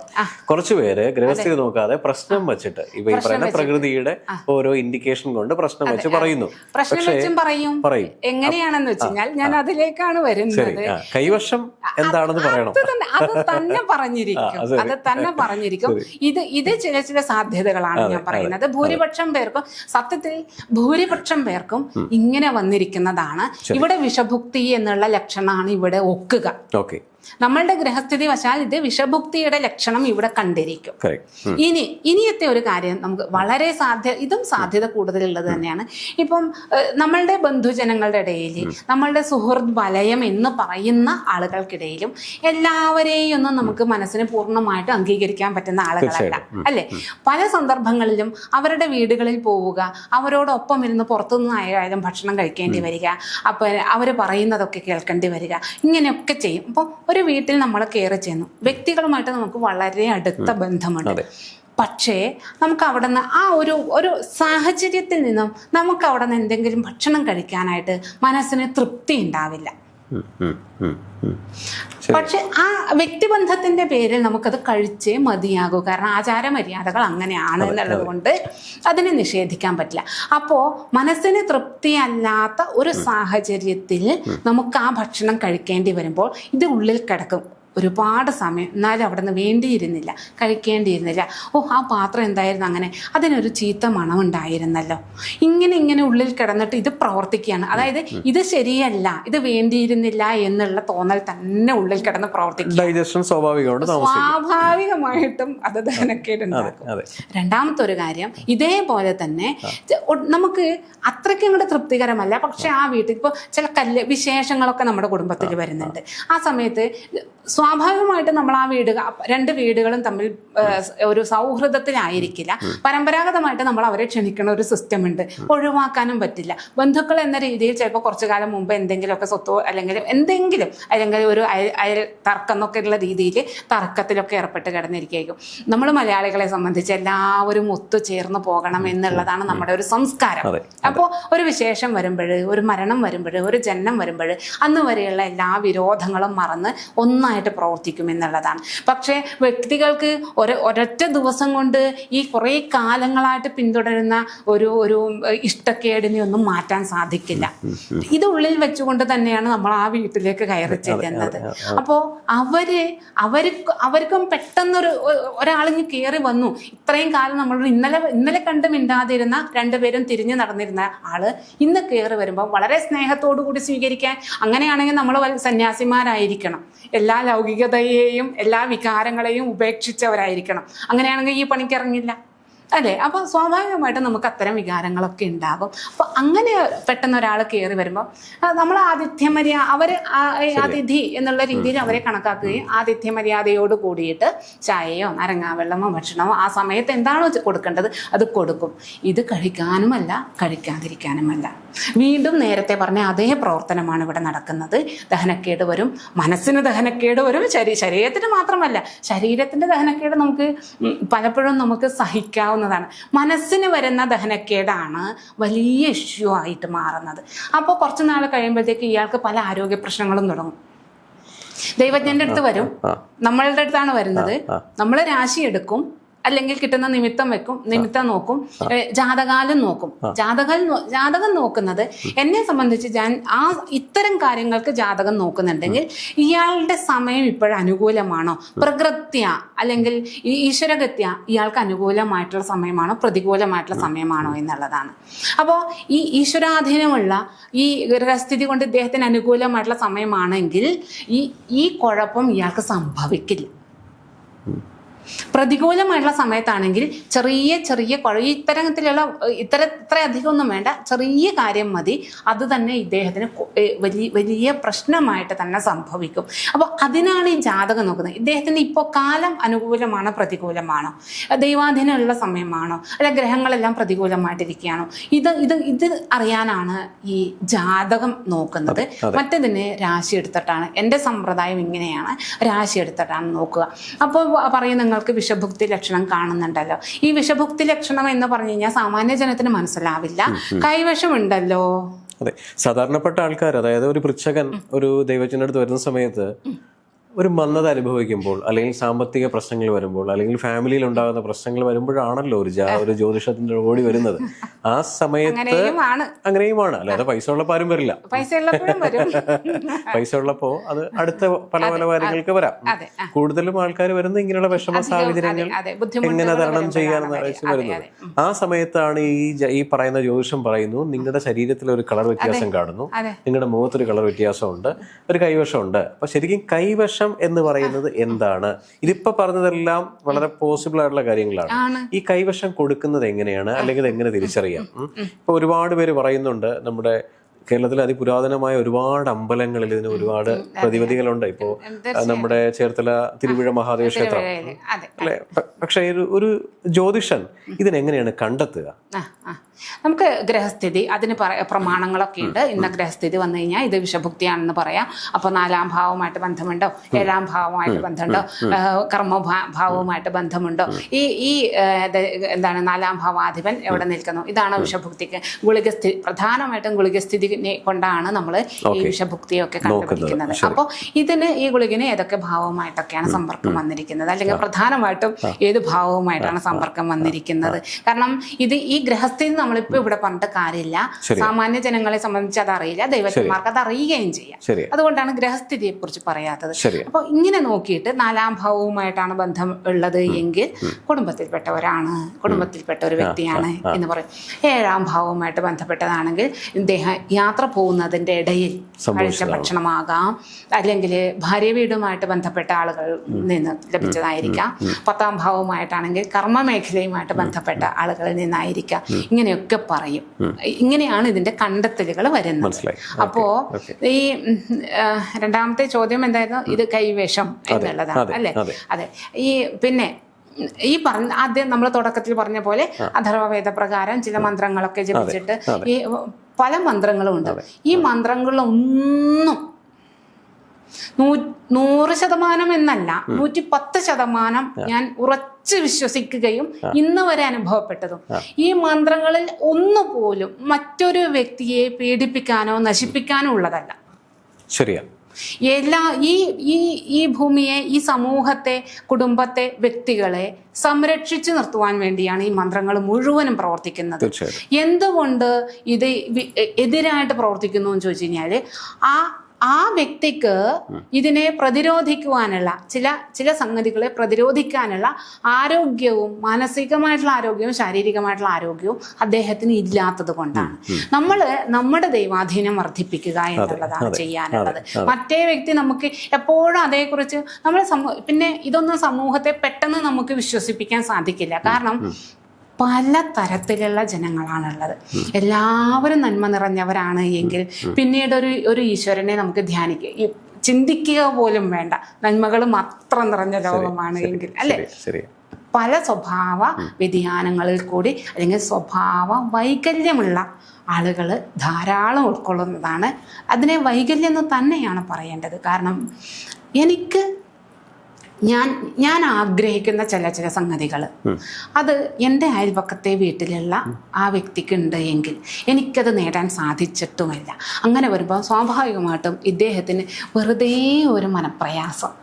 കുറച്ചുപേര് ഗ്രഹസ്ഥിതി നോക്കാതെ പ്രശ്നം വെച്ചിട്ട് ഇപ്പൊ ഈ പറയുന്ന പ്രകൃതിയുടെ ഓരോ ഇൻഡിക്കേഷൻ കൊണ്ട് പ്രശ്നം വെച്ച് പറയുന്നു. വെച്ചും പറയും. എങ്ങനെയാണെന്ന് വെച്ചാൽ ഞാൻ അതിലേക്കാണ് വരുന്നത്. കൈവശം എന്താണെന്ന് പറയണം. അത് തന്നെ പറഞ്ഞിരിക്കും. അത് തന്നെ പറഞ്ഞിരിക്കും. ഇത് ഇത് ചില ചില സാധ്യതകളാണ് ഞാൻ പറയുന്നത്. ഭൂരിപക്ഷം പേർക്കും സത്യത്തിൽ ഭൂരിപക്ഷം പേർക്കും ഇങ്ങനെ വന്നിരിക്കുന്നതാണ്. ഇവിടെ വിഷഭുക്തി എന്നുള്ള ലക്ഷണമാണ് ഇവിടെ ഒക്കുക. ഓക്കെ. നമ്മളുടെ ഗ്രഹസ്ഥിതി വശാൽ ഇത് വിഷഭുക്തിയുടെ ലക്ഷണം ഇവിടെ കണ്ടിരിക്കും. ഇനി ഇനിയത്തെ ഒരു കാര്യം നമുക്ക് വളരെ സാധ്യ ഇതും സാധ്യത കൂടുതലുള്ളത് തന്നെയാണ്. ഇപ്പം നമ്മളുടെ ബന്ധുജനങ്ങളുടെ ഇടയിൽ നമ്മളുടെ സുഹൃദ് വലയം എന്ന് പറയുന്ന ആളുകൾക്കിടയിലും എല്ലാവരെയും ഒന്നും നമുക്ക് മനസ്സിന് പൂർണമായിട്ട് അംഗീകരിക്കാൻ പറ്റുന്ന ആളുകളല്ല. അല്ലെ? പല സന്ദർഭങ്ങളിലും അവരുടെ വീടുകളിൽ പോവുക അവരോടൊപ്പം ഇരുന്ന് പുറത്തുനിന്ന് ആയാലും ഭക്ഷണം കഴിക്കേണ്ടി വരിക അപ്പോൾ അവർ പറയുന്നതൊക്കെ കേൾക്കേണ്ടി വരിക ഇങ്ങനെയൊക്കെ ചെയ്യും. അപ്പോൾ ഒരു വീട്ടിൽ നമ്മൾ കയറി ചെയ്യുന്നു വ്യക്തികളുമായിട്ട് നമുക്ക് വളരെ അടുത്ത ബന്ധമുണ്ട്. പക്ഷേ നമുക്ക് അവിടെ നിന്ന് ആ ഒരു ഒരു സാഹചര്യത്തിൽ നിന്നും നമുക്ക് അവിടെ നിന്ന് എന്തെങ്കിലും ഭക്ഷണം കഴിക്കാനായിട്ട് മനസ്സിന് തൃപ്തി ഉണ്ടാവില്ല. പക്ഷെ ആ വ്യക്തിബന്ധത്തിന്റെ പേരിൽ നമുക്കത് കഴിച്ചേ മതിയാകൂ. കാരണം ആചാര മര്യാദകൾ അങ്ങനെയാണ് എന്നുള്ളത് കൊണ്ട് അതിനെ നിഷേധിക്കാൻ പറ്റില്ല. അപ്പോ മനസ്സിന് തൃപ്തിയല്ലാത്ത ഒരു സാഹചര്യത്തിൽ നമുക്ക് ആ ഭക്ഷണം കഴിക്കേണ്ടി വരുമ്പോൾ ഇത് ഉള്ളിൽ കിടക്കും. ഒരുപാട് സമയം എന്നാലും അവിടെ നിന്ന് വേണ്ടിയിരുന്നില്ല കഴിക്കേണ്ടിയിരുന്നില്ല. ഓ ആ പാത്രം എന്തായിരുന്നു അങ്ങനെ? അതിനൊരു ചീത്ത മണം ഉണ്ടായിരുന്നല്ലോ ഇങ്ങനെ ഇങ്ങനെ ഉള്ളിൽ കിടന്നിട്ട് ഇത് പ്രവർത്തിക്കുകയാണ്. അതായത് ഇത് ശരിയല്ല ഇത് വേണ്ടിയിരുന്നില്ല എന്നുള്ള തോന്നൽ തന്നെ ഉള്ളിൽ കിടന്ന് പ്രവർത്തിക്കും ഡൈജഷൻ സ്വാഭാവികമാണ് താമസിക്കും. സ്വാഭാവികമായിട്ടും അത് ദഹനക്കേടുണ്ടാക്കും രണ്ടാമത്തെ ഒരു കാര്യം ഇതേപോലെ തന്നെ നമുക്ക് അത്രയ്ക്കും കൂടെ തൃപ്തികരമല്ല. പക്ഷെ ആ വീട്ടിൽ ഇപ്പോൾ ചില കല്ല് വിശേഷങ്ങളൊക്കെ നമ്മുടെ കുടുംബത്തിൽ വരുന്നുണ്ട്. ആ സമയത്ത് സ്വാഭാവികമായിട്ട് നമ്മൾ ആ വീട് രണ്ട് വീടുകളും തമ്മിൽ ഒരു സൗഹൃദത്തിലായിരിക്കില്ല. പരമ്പരാഗതമായിട്ട് നമ്മൾ അവരെ ക്ഷണിക്കുന്ന ഒരു സിസ്റ്റം ഉണ്ട്. ഒഴിവാക്കാനും പറ്റില്ല. ബന്ധുക്കൾ എന്ന രീതിയിൽ ചിലപ്പോൾ കുറച്ചു കാലം മുമ്പ് എന്തെങ്കിലുമൊക്കെ സ്വത്തോ അല്ലെങ്കിൽ എന്തെങ്കിലും അല്ലെങ്കിൽ ഒരു അയൽ അയൽ തർക്കം രീതിയിൽ തർക്കത്തിലൊക്കെ ഏർപ്പെട്ട് കിടന്നിരിക്കും നമ്മൾ മലയാളികളെ സംബന്ധിച്ച് എല്ലാവരും ഒത്തുചേർന്ന് പോകണം എന്നുള്ളതാണ് നമ്മുടെ ഒരു സംസ്കാരം. അപ്പോൾ ഒരു വിശേഷം വരുമ്പോൾ ഒരു മരണം വരുമ്പോൾ ഒരു ജനനം വരുമ്പോൾ അന്ന് വരെയുള്ള എല്ലാ വിരോധങ്ങളും മറന്ന് ഒന്നായിട്ട് പ്രവർത്തിക്കും എന്നുള്ളതാണ്. പക്ഷേ വ്യക്തികൾക്ക് ഒരു ഒരൊറ്റ ദിവസം കൊണ്ട് ഈ കുറേ കാലങ്ങളായിട്ട് പിന്തുടരുന്ന ഒരു ഒരു ഇഷ്ടക്കേടിനെ ഒന്നും മാറ്റാൻ സാധിക്കില്ല. ഇത് ഉള്ളിൽ വെച്ചുകൊണ്ട് തന്നെയാണ് നമ്മൾ ആ വീട്ടിലേക്ക് കയറി ചെല്ലുന്നത്. അപ്പോൾ അവർ അവർക്ക് അവർക്കും പെട്ടെന്നൊരു ഒരാളിങ്ങ് കയറി വന്നു. ഇത്രയും കാലം നമ്മൾ ഇന്നലെ ഇന്നലെ കണ്ട് മിണ്ടാതിരുന്ന രണ്ടുപേരും തിരിഞ്ഞു നടന്നിരുന്ന ആൾ ഇന്ന് കയറി വരുമ്പോൾ വളരെ സ്നേഹത്തോടു കൂടി സ്വീകരിക്കാൻ അങ്ങനെയാണെങ്കിൽ നമ്മൾ സന്യാസിമാരായിരിക്കണം. എല്ലാ ലൗകികതയെയും എല്ലാ വികാരങ്ങളെയും ഉപേക്ഷിച്ചവരായിരിക്കണം. അങ്ങനെയാണെങ്കിൽ ഈ പണിക്ക് ഇറങ്ങില്ല. അല്ലേ? അപ്പോൾ സ്വാഭാവികമായിട്ടും നമുക്ക് അത്തരം വികാരങ്ങളൊക്കെ ഉണ്ടാകും അപ്പോൾ അങ്ങനെ പെട്ടെന്ന് ഒരാൾ കയറി വരുമ്പോൾ നമ്മൾ ആതിഥ്യ മര്യാദ അവർ അതിഥി എന്നുള്ള രീതിയിൽ അവരെ കണക്കാക്കുകയും ആതിഥ്യ മര്യാദയോട് കൂടിയിട്ട് ചായയോ നാരങ്ങാവെള്ളമോ ഭക്ഷണമോ ആ സമയത്ത് എന്താണോ കൊടുക്കേണ്ടത് അത് കൊടുക്കും. ഇത് കഴിക്കാനുമല്ല കഴിക്കാതിരിക്കാനുമല്ല. വീണ്ടും നേരത്തെ പറഞ്ഞ അതേ പ്രവർത്തനമാണ് ഇവിടെ നടക്കുന്നത്. ദഹനക്കേട് വരും. മനസ്സിന് ദഹനക്കേട് വരും. ശരീ ശരീരത്തിന് മാത്രമല്ല ശരീരത്തിന്റെ ദഹനക്കേട് നമുക്ക് പലപ്പോഴും നമുക്ക് സഹിക്കാവുന്നതാണ്. മനസ്സിന് വരുന്ന ദഹനക്കേടാണ് വലിയ ഇഷ്യൂ ആയിട്ട് മാറുന്നത്. അപ്പോൾ കുറച്ച് നാൾ കഴിയുമ്പോഴത്തേക്ക് ഇയാൾക്ക് പല ആരോഗ്യ പ്രശ്നങ്ങളും തുടങ്ങും. ദൈവജ്ഞന്റെ അടുത്ത് വരും. നമ്മളുടെ അടുത്താണ് വരുന്നത്. നമ്മൾ രാശി എടുക്കും. അല്ലെങ്കിൽ കിട്ടുന്ന നിമിത്തം വെക്കും നിമിത്തം നോക്കും ജാതകാലം നോക്കും. ജാതകം ജാതകം നോക്കുന്നത് എന്നെ സംബന്ധിച്ച് ഞാൻ ആ ഇത്തരം കാര്യങ്ങൾക്ക് ജാതകം നോക്കുന്നുണ്ടെങ്കിൽ ഇയാളുടെ സമയം ഇപ്പോഴും അനുകൂലമാണോ? പ്രകൃത്യ അല്ലെങ്കിൽ ഈ ഈശ്വരഗത്യ ഇയാൾക്ക് അനുകൂലമായിട്ടുള്ള സമയമാണോ? പ്രതികൂലമായിട്ടുള്ള സമയമാണോ എന്നുള്ളതാണ്. അപ്പോൾ ഈ ഈശ്വരാധീനമുള്ള ഈ ഗ്രഹസ്ഥിതി കൊണ്ട് ഇദ്ദേഹത്തിന് അനുകൂലമായിട്ടുള്ള സമയമാണെങ്കിൽ ഈ ഈ കുഴപ്പം ഇയാൾക്ക് സംഭവിക്കില്ല. പ്രതികൂലമായിട്ടുള്ള സമയത്താണെങ്കിൽ ചെറിയ ചെറിയ കുഴ ഇത്തരത്തിലുള്ള ഇത്തര ഇത്ര അധികമൊന്നും വേണ്ട ചെറിയ കാര്യം മതി. അത് തന്നെ ഇദ്ദേഹത്തിന് വലിയ വലിയ പ്രശ്നമായിട്ട് തന്നെ സംഭവിക്കും. അപ്പോൾ അതിനാണ് ഈ ജാതകം നോക്കുന്നത്. ഇദ്ദേഹത്തിന് ഇപ്പോൾ കാലം അനുകൂലമാണോ പ്രതികൂലമാണോ? ദൈവാധീനമുള്ള സമയമാണോ? അല്ല ഗ്രഹങ്ങളെല്ലാം പ്രതികൂലമായിട്ടിരിക്കുകയാണോ? ഇത് ഇത് ഇത് അറിയാനാണ് ഈ ജാതകം നോക്കുന്നത്. മറ്റേതിന് രാശി എടുത്തിട്ടാണ് എന്റെ സമ്പ്രദായം ഇങ്ങനെയാണ്. രാശി എടുത്തിട്ടാണ് നോക്കുക അപ്പോൾ പറയും നിങ്ങൾക്ക് വിഷഭുക്തി ലക്ഷണം കാണുന്നുണ്ടല്ലോ. ഈ വിഷഭുക്തി ലക്ഷണം എന്ന് പറഞ്ഞു കഴിഞ്ഞാൽ സാമാന്യ ജനത്തിന് മനസ്സിലാവില്ല. കൈവശമുണ്ടല്ലോ. അതെ. സാധാരണപ്പെട്ട ആൾക്കാർ അതായത് ഒരു പൃച്ഛകൻ ഒരു ദൈവജ്ഞനടുത്ത് അടുത്ത് വരുന്ന സമയത്ത് ഒരു മന്ദത അനുഭവിക്കുമ്പോൾ അല്ലെങ്കിൽ സാമ്പത്തിക പ്രശ്നങ്ങൾ വരുമ്പോൾ അല്ലെങ്കിൽ ഫാമിലിയിൽ ഉണ്ടാകുന്ന പ്രശ്നങ്ങൾ വരുമ്പോഴാണല്ലോ ഒരു ജാ ഒരു ജ്യോതിഷത്തിന്റെ ഓടി വരുന്നത്. ആ സമയത്ത് അങ്ങനെയുമാണ്. അല്ലാതെ പൈസ ഉള്ളപ്പോൾ ആരും വരില്ല. പൈസ ഉള്ളപ്പോ അത് അടുത്ത പല പല കാര്യങ്ങൾക്ക് വരാം. കൂടുതലും ആൾക്കാർ വരുന്ന ഇങ്ങനെയുള്ള വിഷമ സാഹചര്യങ്ങൾ എങ്ങനെ തരണം ചെയ്യാന്ന് വരുന്നത്. ആ സമയത്താണ് ഈ ഈ പറയുന്ന ജ്യോതിഷം പറയുന്നു നിങ്ങളുടെ ശരീരത്തിൽ ഒരു കളർ വ്യത്യാസം കാണുന്നു. നിങ്ങളുടെ മുഖത്തൊരു കളർ വ്യത്യാസമുണ്ട് ഒരു കൈവശമുണ്ട്. അപ്പൊ ശരിക്കും കൈവശം എന്ന് പറയുന്നത് എന്താണ്? ഇതിപ്പോ പറഞ്ഞതെല്ലാം വളരെ പോസിബിൾ ആയിട്ടുള്ള കാര്യങ്ങളാണ്. ഈ കൈവശം കൊടുക്കുന്നത് എങ്ങനെയാണ്? അല്ലെങ്കിൽ എങ്ങനെ തിരിച്ചറിയാം? ഇപ്പൊ ഒരുപാട് പേര് പറയുന്നുണ്ട് നമ്മുടെ കേരളത്തിൽ അതിപുരാതനമായ ഒരുപാട് അമ്പലങ്ങളിൽ ഇതിന് ഒരുപാട് പ്രതിവിധികളുണ്ട്. ഇപ്പോ നമ്മുടെ ചേർത്തല തിരുവിഴ മഹാദേവ ക്ഷേത്രം. അല്ലെ? പക്ഷേ ഒരു ജ്യോതിഷൻ ഇതിനെങ്ങനെയാണ് കണ്ടെത്തുക? നമുക്ക് ഗ്രഹസ്ഥിതി അതിന് പറ പ്രമാണങ്ങളൊക്കെ ഉണ്ട്. ഇന്ന ഗ്രഹസ്ഥിതി വന്നു കഴിഞ്ഞാൽ ഇത് വിഷഭുക്തിയാണെന്ന് പറയാം. അപ്പോൾ നാലാം ഭാവമായിട്ട് ബന്ധമുണ്ടോ? ഏഴാം ഭാവമായിട്ട് ബന്ധമുണ്ടോ? കർമ്മഭാവവുമായിട്ട് ബന്ധമുണ്ടോ? ഈ ഈ എന്താണ് നാലാം ഭാവാധിപൻ എവിടെ നിൽക്കുന്നു? ഇതാണ് വിഷഭുക്തിക്ക്. ഗുളികസ്ഥിതി പ്രധാനമായിട്ടും ഗുളികസ്ഥിതി കൊണ്ടാണ് നമ്മൾ ഈ വിഷഭുക്തിയൊക്കെ കണ്ടുപിടിക്കുന്നത്. അപ്പോൾ ഇതിന് ഈ ഗുളികിന് ഏതൊക്കെ ഭാവവുമായിട്ടൊക്കെയാണ് സമ്പർക്കം വന്നിരിക്കുന്നത്? അല്ലെങ്കിൽ പ്രധാനമായിട്ടും ഏത് ഭാവവുമായിട്ടാണ് സമ്പർക്കം വന്നിരിക്കുന്നത്? കാരണം ഇത് ഈ ഗ്രഹസ്ഥിതി നമ്മൾ നമ്മളിപ്പോ ഇവിടെ പറഞ്ഞിട്ട് കാര്യമില്ല. സാമാന്യ ജനങ്ങളെ സംബന്ധിച്ച് അത് അറിയില്ല. ദൈവത്തിന്മാർക്ക് അത് അറിയുകയും ചെയ്യാം. അതുകൊണ്ടാണ് ഗ്രഹസ്ഥിതിയെ കുറിച്ച് പറയാത്തത് അപ്പൊ അപ്പോൾ ഇങ്ങനെ നോക്കിയിട്ട് നാലാം ഭാവവുമായിട്ടാണ് ബന്ധം ഉള്ളത് എങ്കിൽ കുടുംബത്തിൽപ്പെട്ടവരാണ് കുടുംബത്തിൽപ്പെട്ട ഒരു വ്യക്തിയാണ് എന്ന് പറയും. ഏഴാം ഭാവവുമായിട്ട് ബന്ധപ്പെട്ടതാണെങ്കിൽ ഇദ്ദേഹം യാത്ര പോകുന്നതിന്റെ ഇടയിൽ കഴിച്ച ഭക്ഷണമാകാം. അല്ലെങ്കിൽ ഭാര്യ വീടുമായിട്ട് ബന്ധപ്പെട്ട ആളുകൾ നിന്ന് ലഭിച്ചതായിരിക്കാം. പത്താം ഭാവവുമായിട്ടാണെങ്കിൽ കർമ്മ മേഖലയുമായിട്ട് ബന്ധപ്പെട്ട ആളുകളിൽ നിന്നായിരിക്കാം. ഇങ്ങനെയൊക്കെ പറയും. ഇങ്ങനെയാണ് ഇതിന്റെ കണ്ടെത്തലുകൾ വരുന്നത്. അപ്പോ ഈ രണ്ടാമത്തെ ചോദ്യം എന്തായിരുന്നു? ഇത് കൈവേഷം എന്നുള്ളതാണ് അല്ലെ? അതെ. അതെ. ഈ പിന്നെ ഈ പറഞ്ഞ ആദ്യം നമ്മൾ തുടക്കത്തിൽ പറഞ്ഞ പോലെ അഥർവവേദ പ്രകാരം ചില മന്ത്രങ്ങളൊക്കെ ജപിച്ചിട്ട് ഈ പല മന്ത്രങ്ങളും ഉണ്ട് ഈ മന്ത്രങ്ങളിലൊന്നും നൂ- നൂറ് ശതമാനം എന്നല്ല നൂറ്റി പത്ത് ശതമാനം ഞാൻ ഉറച്ച് വിശ്വസിക്കുകയും ഇന്ന് വരെ അനുഭവപ്പെട്ടതും. ഈ മന്ത്രങ്ങളിൽ ഒന്നുപോലും മറ്റൊരു വ്യക്തിയെ പീഡിപ്പിക്കാനോ നശിപ്പിക്കാനോ ഉള്ളതല്ല. ശരിയാ. എല്ലാ ഈ ഈ ഈ ഭൂമിയെ ഈ സമൂഹത്തെ കുടുംബത്തെ വ്യക്തികളെ സംരക്ഷിച്ചു നിർത്തുവാൻ വേണ്ടിയാണ് ഈ മന്ത്രങ്ങൾ മുഴുവനും പ്രവർത്തിക്കുന്നത്. എന്തുകൊണ്ട് ഇത് എതിരായിട്ട് പ്രവർത്തിക്കുന്നു എന്ന് ചോദിച്ചു കഴിഞ്ഞാൽ ആ ആ വ്യക്തിക്ക് ഇതിനെ പ്രതിരോധിക്കുവാനുള്ള ചില ചില സംഗതികളെ പ്രതിരോധിക്കാനുള്ള ആരോഗ്യവും മാനസികമായിട്ടുള്ള ആരോഗ്യവും ശാരീരികമായിട്ടുള്ള ആരോഗ്യവും അദ്ദേഹത്തിന് ഇല്ലാത്തത് കൊണ്ടാണ്. നമ്മൾ നമ്മുടെ ദൈവാധീനം വർദ്ധിപ്പിക്കുക എന്നുള്ളതാണ് ചെയ്യാനുള്ളത്. മറ്റേ വ്യക്തി നമുക്ക് എപ്പോഴും അതേക്കുറിച്ച് നമ്മൾ പിന്നെ ഇതൊന്നും സമൂഹത്തെ പെട്ടെന്ന് നമുക്ക് വിശ്വസിപ്പിക്കാൻ സാധിക്കില്ല. കാരണം പല തരത്തിലുള്ള ജനങ്ങളാണുള്ളത്. എല്ലാവരും നന്മ നിറഞ്ഞവരാണ് എങ്കിൽ പിന്നീട് ഒരു ഒരു ഈശ്വരനെ നമുക്ക് ധ്യാനിക്കുക ചിന്തിക്കുക പോലും വേണ്ട. നന്മകൾ മാത്രം നിറഞ്ഞ ലോകമാണ് എങ്കിൽ അല്ലെ? പല സ്വഭാവ വ്യതിയാനങ്ങളിൽ കൂടി അല്ലെങ്കിൽ സ്വഭാവ വൈകല്യമുള്ള ആളുകൾ ധാരാളം ഉൾക്കൊള്ളുന്നതാണ്. അതിനെ വൈകല്യം എന്ന് തന്നെയാണ് പറയേണ്ടത്. കാരണം എനിക്ക് ഞാൻ ഞാൻ ആഗ്രഹിക്കുന്ന ചില ചില സംഗതികൾ അത് എന്റെ അയൽപക്കത്തെ വീട്ടിലുള്ള ആ വ്യക്തിക്ക് വ്യക്തിക്കുണ്ട് എങ്കിൽ എനിക്കത് നേടാൻ സാധിച്ചിട്ടുമില്ല. അങ്ങനെ വരുമ്പോൾ സ്വാഭാവികമായിട്ടും ഇദ്ദേഹത്തിന് വെറുതെ ഒരു മനപ്രയാസം.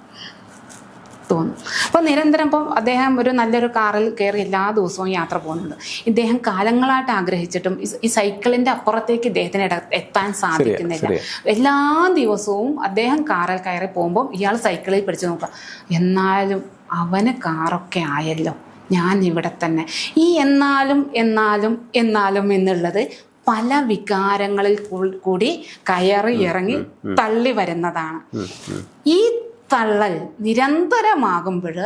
തോന്നും. അപ്പോൾ നിരന്തരം ഇപ്പോൾ അദ്ദേഹം ഒരു നല്ലൊരു കാറിൽ കയറി എല്ലാ ദിവസവും യാത്ര പോകുന്നുണ്ട്. ഇദ്ദേഹം കാലങ്ങളായിട്ട് ആഗ്രഹിച്ചിട്ടും ഈ- സൈക്കിളിന്റെ അപ്പുറത്തേക്ക് ഇദ്ദേഹത്തിന് എത്താൻ സാധിക്കുന്നില്ല. എല്ലാ ദിവസവും അദ്ദേഹം കാറിൽ കയറി പോകുമ്പോൾ ഇയാൾ സൈക്കിളിൽ പിടിച്ചു നോക്കുക. എന്നാലും അവന് കാറൊക്കെ ആയല്ലോ. ഞാൻ ഇവിടെ തന്നെ. ഈ എന്നാലും എന്നാലും എന്നാലും എന്നുള്ളത് പല വികാരങ്ങളിൽ കൂടി കയറി ഇറങ്ങി തള്ളി വരുന്നതാണ്. ഈ തള്ളൽ നിരന്തരമാകുമ്പോൾ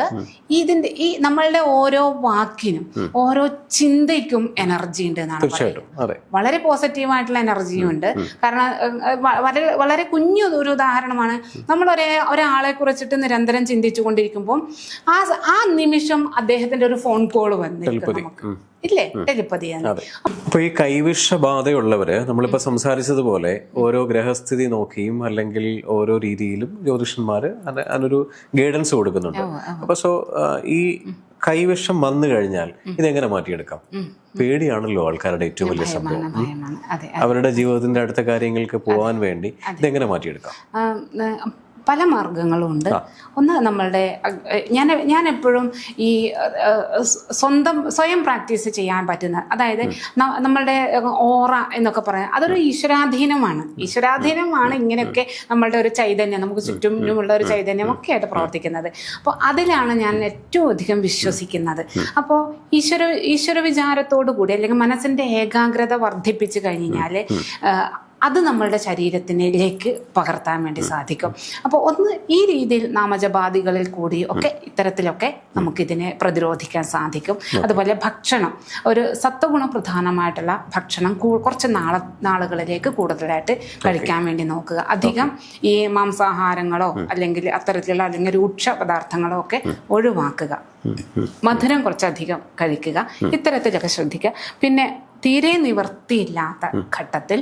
ഇതിന്റെ ഈ നമ്മളുടെ ഓരോ വാക്കിനും ഓരോ ചിന്തയ്ക്കും എനർജി ഉണ്ട് എന്നാണ് പറയുന്നത്. വളരെ പോസിറ്റീവായിട്ടുള്ള എനർജിയും ഉണ്ട്. കാരണം വളരെ വളരെ കുഞ്ഞു ഒരു ഉദാഹരണമാണ്. നമ്മൾ ഒരേ ഒരാളെ കുറിച്ചിട്ട് നിരന്തരം ചിന്തിച്ചു കൊണ്ടിരിക്കുമ്പോൾ ആ ആ നിമിഷം അദ്ദേഹത്തിന്റെ ഒരു ഫോൺ കോൾ വന്നിരിക്കും നമുക്ക്. ഇല്ലേ? അപ്പൊ ഈ കൈവിഷ ബാധയുള്ളവര് നമ്മളിപ്പോ സംസാരിച്ചതുപോലെ ഓരോ ഗ്രഹസ്ഥിതി നോക്കിയും അല്ലെങ്കിൽ ഓരോ രീതിയിലും ജ്യോതിഷന്മാര് അതിന് അതിനൊരു ഗൈഡൻസ് കൊടുക്കുന്നുണ്ട്. അപ്പൊ സോ ഈ കൈവിഷം വന്നു കഴിഞ്ഞാൽ ഇതെങ്ങനെ മാറ്റിയെടുക്കാം? പേടിയാണല്ലോ ആൾക്കാരുടെ ഏറ്റവും വലിയ സംഭവം. അവരുടെ ജീവിതത്തിന്റെ അടുത്ത കാര്യങ്ങൾക്ക് പോകാൻ വേണ്ടി ഇതെങ്ങനെ മാറ്റിയെടുക്കാം? പല മാർഗങ്ങളുമുണ്ട് ഒന്ന് നമ്മളുടെ ഞാൻ ഞാൻ എപ്പോഴും ഈ സ്വന്തം സ്വയം പ്രാക്ടീസ് ചെയ്യാൻ പറ്റുന്ന അതായത് നമ്മളുടെ ഓറ എന്നൊക്കെ പറയാം അതൊരു ഈശ്വരാധീനമാണ്. ഈശ്വരാധീനമാണ് ഇങ്ങനെയൊക്കെ നമ്മളുടെ ഒരു ചൈതന്യം നമുക്ക് ചുറ്റുമുള്ള ഒരു ചൈതന്യം ഒക്കെ ആയിട്ട് പ്രവർത്തിക്കുന്നത്. അപ്പോൾ അതിലാണ് ഞാൻ ഏറ്റവും അധികം വിശ്വസിക്കുന്നത്. അപ്പോൾ ഈശ്വര ഈശ്വര വിചാരത്തോടു കൂടി അല്ലെങ്കിൽ മനസ്സിന്റെ ഏകാഗ്രത വർദ്ധിപ്പിച്ചു കഴിഞ്ഞാൽ അത് നമ്മളുടെ ശരീരത്തിലേക്ക് പകർത്താൻ വേണ്ടി സാധിക്കും. അപ്പോൾ ഒന്ന് ഈ രീതിയിൽ നാമജപാദികളിൽ കൂടി ഒക്കെ ഇത്തരത്തിലൊക്കെ നമുക്കിതിനെ പ്രതിരോധിക്കാൻ സാധിക്കും. അതുപോലെ ഭക്ഷണം. ഒരു സത്വഗുണ പ്രധാനമായിട്ടുള്ള ഭക്ഷണം കുറച്ച് നാള നാളുകളിലേക്ക് കൂടുതലായിട്ട് കഴിക്കാൻ വേണ്ടി നോക്കുക. അധികം ഈ മാംസാഹാരങ്ങളോ അല്ലെങ്കിൽ അത്തരത്തിലുള്ള അല്ലെങ്കിൽ രൂക്ഷ പദാർത്ഥങ്ങളോ ഒക്കെ ഒഴിവാക്കുക. മധുരം കുറച്ചധികം കഴിക്കുക. ഇത്തരത്തിലൊക്കെ ശ്രദ്ധിക്കുക. പിന്നെ തീരെ നിവർത്തിയില്ലാത്ത ഘട്ടത്തിൽ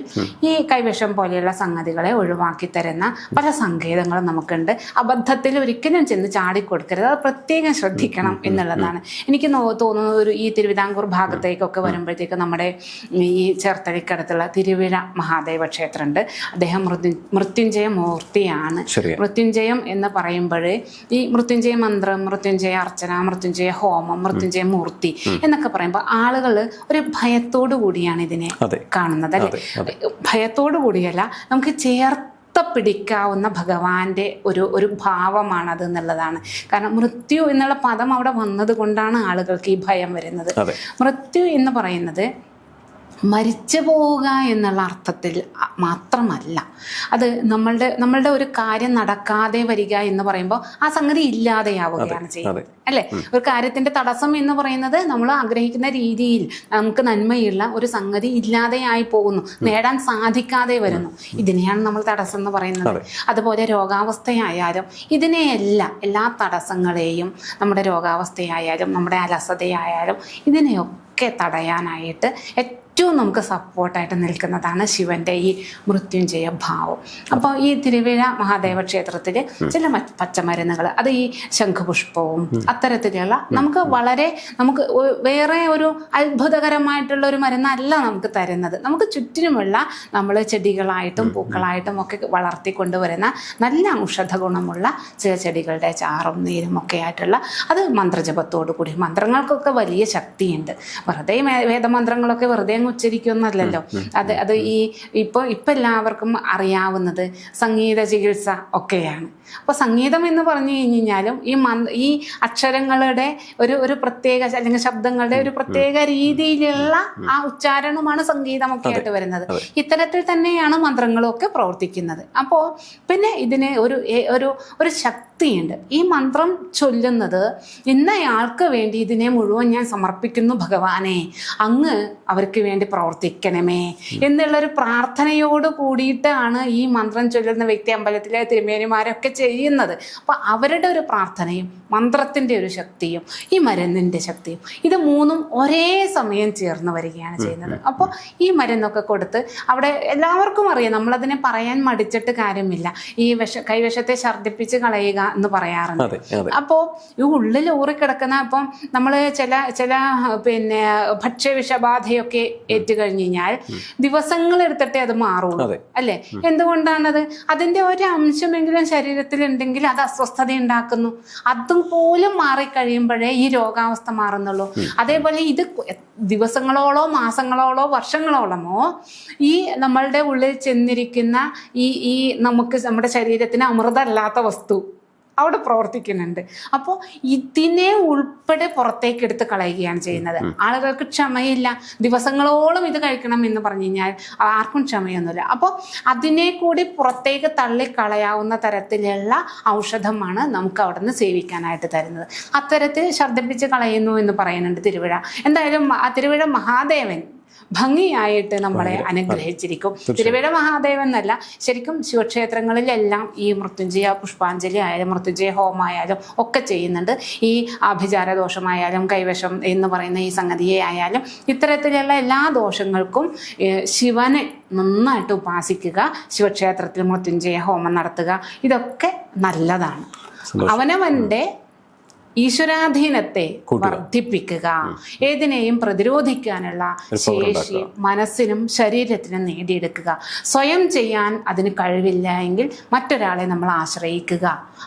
ഈ കൈവിഷം പോലെയുള്ള സംഗതികളെ ഒഴിവാക്കി തരുന്ന പല സങ്കേതങ്ങളും നമുക്കുണ്ട്. അബദ്ധത്തിൽ ഒരിക്കലും ചെന്ന് ചാടിക്കൊടുക്കരുത്. അത് പ്രത്യേകം ശ്രദ്ധിക്കണം എന്നുള്ളതാണ്. എനിക്ക് തോന്നുന്നത് ഒരു ഈ തിരുവിതാംകൂർ ഭാഗത്തേക്കൊക്കെ വരുമ്പോഴത്തേക്ക് നമ്മുടെ ഈ ചേർത്തലയ്ക്കടുത്തുള്ള തിരുവിഴ മഹാദേവ ക്ഷേത്രമുണ്ട്. അദ്ദേഹം മൃത്യു മൃത്യുഞ്ജയ മൂർത്തിയാണ്. മൃത്യുഞ്ജയം എന്ന് പറയുമ്പോഴേ ഈ മൃത്യുഞ്ജയ മന്ത്രം മൃത്യുഞ്ജയ അർച്ചന മൃത്യുഞ്ജയ ഹോമം മൃത്യുഞ്ജയ മൂർത്തി എന്നൊക്കെ പറയുമ്പോൾ ആളുകൾ ഒരു ഭയത്തോട് ഭയത്തോടു കൂടിയാണ് ഇതിനെ കാണുന്നത് അല്ലെ? ഭയത്തോടു കൂടിയല്ല നമുക്ക് ചേർത്ത് പിടിക്കാവുന്ന ഭഗവാന്റെ ഒരു ഒരു ഭാവമാണത് എന്നുള്ളതാണ്. കാരണം മൃത്യു എന്നുള്ള പദം അവിടെ വന്നത് കൊണ്ടാണ് ആളുകൾക്ക് ഈ ഭയം വരുന്നത്. മൃത്യു എന്ന് പറയുന്നത് മരിച്ചു പോവുക എന്നുള്ള അർത്ഥത്തിൽ മാത്രമല്ല. അത് നമ്മളുടെ നമ്മളുടെ ഒരു കാര്യം നടക്കാതെ വരിക എന്ന് പറയുമ്പോൾ ആ സംഗതി ഇല്ലാതെയാവുകയാണ് ചെയ്യുന്നത്. അല്ലേ? ഒരു കാര്യത്തിന്റെ തടസ്സം എന്ന് പറയുന്നത് നമ്മൾ ആഗ്രഹിക്കുന്ന രീതിയിൽ നമുക്ക് നന്മയുള്ള ഒരു സംഗതി ഇല്ലാതെയായി പോകുന്നു. നേടാൻ സാധിക്കാതെ വരുന്നു. ഇതിനെയാണ് നമ്മൾ തടസ്സം എന്ന് പറയുന്നത്. അതുപോലെ രോഗാവസ്ഥയായാലും ഇതിനെയെല്ലാം എല്ലാ തടസ്സങ്ങളെയും നമ്മുടെ രോഗാവസ്ഥയായാലും നമ്മുടെ അലസതയായാലും ഇതിനെയൊക്കെ തടയാനായിട്ട് ഏറ്റവും നമുക്ക് സപ്പോർട്ടായിട്ട് നിൽക്കുന്നതാണ് ശിവന്റെ ഈ മൃത്യുഞ്ജയ ഭാവം. അപ്പോൾ ഈ തിരുവിഴ മഹാദേവ ക്ഷേത്രത്തിൽ ചില പച്ചമരുന്നുകൾ അത് ഈ ശംഖുപുഷ്പവും അത്തരത്തിലുള്ള നമുക്ക് വളരെ നമുക്ക് വേറെ ഒരു അത്ഭുതകരമായിട്ടുള്ള ഒരു മരുന്നല്ല നമുക്ക് തരുന്നത്. നമുക്ക് ചുറ്റിനുമുള്ള നമ്മൾ ചെടികളായിട്ടും പൂക്കളായിട്ടും ഒക്കെ വളർത്തിക്കൊണ്ടുവരുന്ന നല്ല ഔഷധ ഗുണമുള്ള ചില ചെടികളുടെ ചാറും നീരും ഒക്കെ ആയിട്ടുള്ള അത് മന്ത്രജപത്തോടു കൂടി മന്ത്രങ്ങൾക്കൊക്കെ വലിയ ശക്തിയുണ്ട്. വെറുതെ വേദമന്ത്രങ്ങളൊക്കെ വെറുതെ അങ്ങ് ഉച്ചരിക്കുന്നല്ലോ അത് അത് ഈ ഇപ്പോൾ ഇപ്പം എല്ലാവർക്കും അറിയാവുന്നത് സംഗീത ചികിത്സ ഒക്കെയാണ്. അപ്പോൾ സംഗീതം എന്ന് പറഞ്ഞു കഴിഞ്ഞാലും ഈ മന്ത്ര ഈ അക്ഷരങ്ങളുടെ ഒരു ഒരു പ്രത്യേക അല്ലെങ്കിൽ ശബ്ദങ്ങളുടെ ഒരു പ്രത്യേക രീതിയിലുള്ള ആ ഉച്ചാരണമാണ് സംഗീതമൊക്കെ ആയിട്ട് വരുന്നത്. ഇത്തരത്തിൽ തന്നെയാണ് മന്ത്രങ്ങളും ഒക്കെ പ്രവർത്തിക്കുന്നത്. അപ്പോൾ പിന്നെ ഇതിന് ഒരു ഒരു ഒരു ഒരു ശക്തിയുണ്ട് ഈ മന്ത്രം ചൊല്ലുന്നത് ഇന്നയാൾക്ക് വേണ്ടി ഇതിനെ മുഴുവൻ ഞാൻ സമർപ്പിക്കുന്നു ഭഗവാനെ. അങ്ങ് അവർക്ക് വേണ്ടി പ്രവർത്തിക്കണമേ. എന്നുള്ളൊരു പ്രാർത്ഥനയോട് കൂടിയിട്ടാണ് ഈ മന്ത്രം ചൊല്ലുന്ന വ്യക്തി അമ്പലത്തിലെ തിരുമേനിമാരൊക്കെ ചെയ്യുന്നത്. അപ്പോൾ അവരുടെ ഒരു പ്രാർത്ഥനയും മന്ത്രത്തിന്റെ ഒരു ശക്തിയും ഈ മരുന്നിന്റെ ശക്തിയും ഇത് മൂന്നും ഒരേ സമയം ചേർന്ന് വരികയാണ് ചെയ്യുന്നത്. അപ്പോൾ ഈ മരുന്നൊക്കെ കൊടുത്ത് അവിടെ എല്ലാവർക്കും അറിയാം. നമ്മളതിനെ പറയാൻ മടിച്ചിട്ട് കാര്യമില്ല. ഈ വിഷ കൈവശത്തെ ഛർദ്ദിപ്പിച്ച് കളയുക എന്ന് പറയാറുണ്ട്. അപ്പോൾ ഈ ഉള്ളിൽ ഊറിക്കിടക്കുന്ന ഇപ്പം നമ്മൾ ചില ചില പിന്നെ ഭക്ഷ്യവിഷബാധയൊക്കെ ഏറ്റു കഴിഞ്ഞ് കഴിഞ്ഞാൽ ദിവസങ്ങൾ എടുത്തിട്ടേ അത് മാറുള്ളൂ അല്ലെ? അല്ലേ എന്തുകൊണ്ടാണത്? അതിന്റെ ഒരു അംശമെങ്കിലും ശരീരത്തിൽ ഉണ്ടെങ്കിൽ അത് അസ്വസ്ഥത ഉണ്ടാക്കുന്നു. അതും പോലും മാറിക്കഴിയുമ്പോഴേ ഈ രോഗാവസ്ഥ മാറുന്നുള്ളൂ. അതേപോലെ ഇത് ദിവസങ്ങളോളോ മാസങ്ങളോളോ വർഷങ്ങളോളമോ ഈ നമ്മളുടെ ഉള്ളിൽ ചെന്നിരിക്കുന്ന ഈ ഈ നമുക്ക് നമ്മുടെ ശരീരത്തിന് അമൃതമല്ലാത്ത വസ്തു അവിടെ പ്രവർത്തിക്കുന്നുണ്ട്. അപ്പോൾ ഇതിനെ ഉൾപ്പെടെ പുറത്തേക്ക് എടുത്ത് കളയുകയാണ് ചെയ്യുന്നത്. ആളുകൾക്ക് ക്ഷമയില്ല. ദിവസങ്ങളോളം ഇത് കഴിക്കണം എന്ന് പറഞ്ഞു കഴിഞ്ഞാൽ ആർക്കും ക്ഷമയൊന്നുമില്ല. അപ്പോൾ അതിനെ കൂടി പുറത്തേക്ക് തള്ളിക്കളയാവുന്ന തരത്തിലുള്ള ഔഷധമാണ് നമുക്ക് അവിടെ നിന്ന് സേവിക്കാനായിട്ട് തരുന്നത്. അത്തരത്തിൽ ഛർദ്ദിപ്പിച്ച് കളയുന്നു എന്ന് പറയുന്നുണ്ട് തിരുവിഴ. എന്തായാലും ആ തിരുവിഴ മഹാദേവൻ ഭംഗിയായിട്ട് നമ്മളെ അനുഗ്രഹിച്ചിരിക്കും. തിരുവേഴ മഹാദേവൻ എന്നല്ല ശരിക്കും ശിവക്ഷേത്രങ്ങളിലെല്ലാം ഈ മൃത്യുഞ്ജയ പുഷ്പാഞ്ജലി ആയാലും മൃത്യുഞ്ജയ ഹോമായാലും ഒക്കെ ചെയ്യുന്നുണ്ട്. ഈ ആഭിചാര ദോഷമായാലും കൈവശം എന്ന് പറയുന്ന ഈ സംഗതിയെ ആയാലും ഇത്തരത്തിലുള്ള എല്ലാ ദോഷങ്ങൾക്കും ശിവനെ നന്നായിട്ട് ഉപാസിക്കുക ശിവക്ഷേത്രത്തിൽ മൃത്യുഞ്ജയ ഹോമം നടത്തുക ഇതൊക്കെ നല്ലതാണ്. അവനവന്റെ ഈശ്വരാധീനത്തെ വർദ്ധിപ്പിക്കുക. ഏതിനെയും പ്രതിരോധിക്കാനുള്ള ശേഷി മനസ്സിനും ശരീരത്തിനും നേടിയെടുക്കുക. സ്വയം ചെയ്യാൻ അതിന് കഴിവില്ല എങ്കിൽ മറ്റൊരാളെ നമ്മൾ ആശ്രയിക്കുക.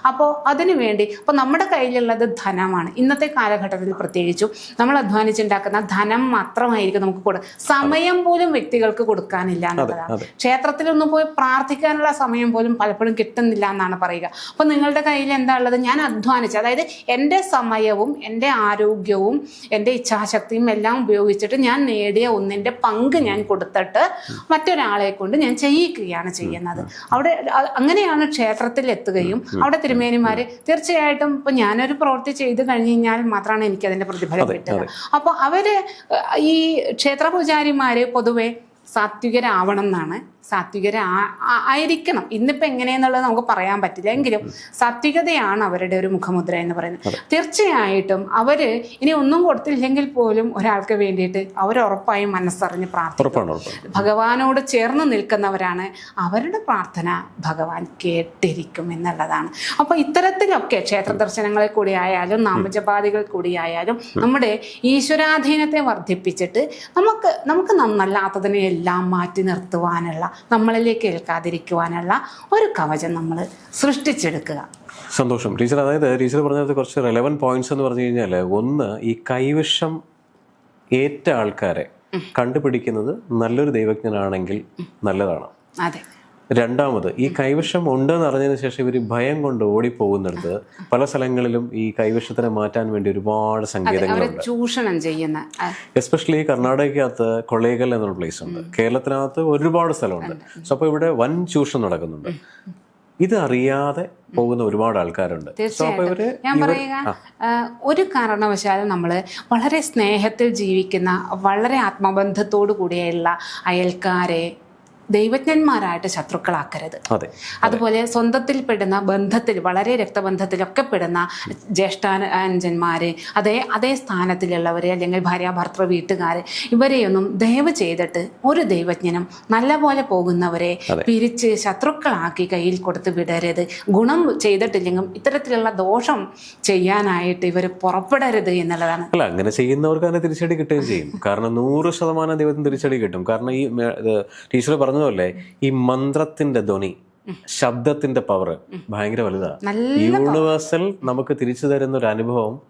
അപ്പോൾ അതിനു വേണ്ടി അപ്പോൾ നമ്മുടെ കയ്യിലുള്ളത് ധനമാണ്. ഇന്നത്തെ കാലഘട്ടത്തിൽ പ്രത്യേകിച്ചും നമ്മൾ അധ്വാനിച്ചുണ്ടാക്കുന്ന ധനം മാത്രമായിരിക്കും നമുക്ക് കൊടുക്കുക സമയം പോലും വ്യക്തികൾക്ക് കൊടുക്കാനില്ല എന്നുള്ളതാണ്. ക്ഷേത്രത്തിലൊന്നും പോയി പ്രാർത്ഥിക്കാനുള്ള സമയം പോലും പലപ്പോഴും കിട്ടുന്നില്ല എന്നാണ് പറയുക. അപ്പോൾ നിങ്ങളുടെ കയ്യിൽ എന്താ ഉള്ളത്? ഞാൻ അധ്വാനിച്ചു. അതായത് എന്റെ സമയവും എന്റെ ആരോഗ്യവും എന്റെ ഇച്ഛാശക്തിയും എല്ലാം ഉപയോഗിച്ചിട്ട് ഞാൻ നേടിയ ഒന്നിന്റെ പങ്ക് ഞാൻ കൊടുത്തിട്ട് മറ്റൊരാളെ കൊണ്ട് ഞാൻ ചെയ്യിക്കുകയാണ് ചെയ്യുന്നത്. അവിടെ അങ്ങനെയാണ് ക്ഷേത്രത്തിൽ എത്തുകയും അവിടെ തിരുമേനിമാര് തീർച്ചയായിട്ടും ഇപ്പം ഞാനൊരു പ്രവൃത്തി ചെയ്ത് കഴിഞ്ഞു കഴിഞ്ഞാൽ മാത്രമാണ് എനിക്ക് അതിന്റെ പ്രതിഫലം കിട്ടുക. അപ്പോൾ അവർ ഈ ക്ഷേത്ര പൂജാരിമാർ പൊതുവെ സാത്വികരാവണം എന്നാണ് സാത്വികര ആയിരിക്കണം. ഇന്നിപ്പോൾ എങ്ങനെയെന്നുള്ളത് നമുക്ക് പറയാൻ പറ്റില്ല. എങ്കിലും സാത്വികതയാണ് അവരുടെ ഒരു മുഖമുദ്ര എന്ന് പറയുന്നത്. തീർച്ചയായിട്ടും അവർ ഇനി ഒന്നും കൊടുത്തില്ലെങ്കിൽ പോലും ഒരാൾക്ക് വേണ്ടിയിട്ട് അവർ ഉറപ്പായും മനസ്സറിഞ്ഞ് പ്രാർത്ഥിക്കും. ഉറപ്പാണ് ഭഗവാനോട് ചേർന്ന് നിൽക്കുന്നവരാണ് അവരുടെ പ്രാർത്ഥന ഭഗവാൻ കേട്ടിരിക്കും എന്നുള്ളതാണ്. അപ്പോൾ ഇത്തരത്തിലൊക്കെ ക്ഷേത്ര ദർശനങ്ങളിൽ കൂടി ആയാലും നാമജപാദികൾ കൂടി ആയാലും നമ്മുടെ ഈശ്വരാധീനത്തെ വർദ്ധിപ്പിച്ചിട്ട് നമുക്ക് നമുക്ക് നന്നല്ലാത്തതിനെ എല്ലാം മാറ്റി നിർത്തുവാനുള്ള നമ്മളിലേക്ക് ഏൽക്കാതിരിക്കുവാനുള്ള ഒരു കവചം നമ്മൾ സൃഷ്ടിച്ചെടുക്കുക. സന്തോഷം. ടീച്ചർ അതായത് ടീച്ചർ പറഞ്ഞത് കുറച്ച് റെലവൻ പോയിന്റ്സ് എന്ന് പറഞ്ഞു കഴിഞ്ഞാൽ ഒന്ന് ഈ കൈവശം ഏറ്റ ആൾക്കാരെ കണ്ടുപിടിക്കുന്നത് നല്ലൊരു ദൈവജ്ഞനാണെങ്കിൽ നല്ലതാണ്. അതെ. രണ്ടാമത് ഈ കൈവശം ഉണ്ടെന്ന് അറിഞ്ഞതിന് ശേഷം ഇവർ ഭയം കൊണ്ട് ഓടിപ്പോകുന്നിടത്ത് പല സ്ഥലങ്ങളിലും ഈ കൈവശത്തിനെ മാറ്റാൻ വേണ്ടി ഒരുപാട് സങ്കേതങ്ങൾ ചൂഷണം ചെയ്യുന്ന എസ്പെഷ്യലി കർണാടകയ്ക്കകത്ത് കൊളേകൽ എന്നൊരു പ്ലേസ് ഉണ്ട്. കേരളത്തിനകത്ത് ഒരുപാട് സ്ഥലമുണ്ട്. സോ അപ്പോൾ ഇവിടെ വൻ ചൂഷണം നടക്കുന്നുണ്ട്. ഇത് അറിയാതെ പോകുന്ന ഒരുപാട് ആൾക്കാരുണ്ട്. തീർച്ചയായിട്ടും. ഞാൻ പറയുക ഒരു കാരണവശാലും നമ്മൾ വളരെ സ്നേഹത്തിൽ ജീവിക്കുന്ന വളരെ ആത്മബന്ധത്തോടു കൂടിയുള്ള അയൽക്കാരെ ദൈവജ്ഞന്മാരായിട്ട് ശത്രുക്കളാക്കരുത്. അതെ അതുപോലെ സ്വന്തത്തിൽ പെടുന്ന ബന്ധത്തിൽ വളരെ രക്തബന്ധത്തിലൊക്കെ പെടുന്ന ജ്യേഷ്ഠാനുജന്മാരെ അതേ അതേ സ്ഥാനത്തിലുള്ളവരെ അല്ലെങ്കിൽ ഭാര്യ ഭർത്തൃ വീട്ടുകാർ ഇവരെയൊന്നും ദയവ് ചെയ്തിട്ട് ഒരു ദൈവജ്ഞനും നല്ലപോലെ പോകുന്നവരെ പിരിച്ച് ശത്രുക്കളാക്കി കയ്യിൽ കൊടുത്ത് വിടരുത്. ഗുണം ചെയ്തിട്ടില്ലെങ്കിലും ഇത്തരത്തിലുള്ള ദോഷം ചെയ്യാനായിട്ട് ഇവർ പുറപ്പെടരുത് എന്നുള്ളതാണ്. അല്ല അങ്ങനെ ചെയ്യുന്നവർക്ക് തന്നെ തിരിച്ചടി കിട്ടുകയും ചെയ്യും. കാരണം നൂറ് ശതമാനം ദൈവത്തിന് തിരിച്ചടി കിട്ടും. കാരണം ഈ ടീച്ചർ ഇത് ടീച്ചർ പറഞ്ഞതല്ലേ ഈ മന്ത്രത്തിന്റെ ധ്വനി ശബ്ദത്തിന്റെ പവർ ഭയങ്കര വലുതാണ് യൂണിവേഴ്സൽ നമുക്ക് തിരിച്ചു തരുന്ന ഒരു അനുഭവം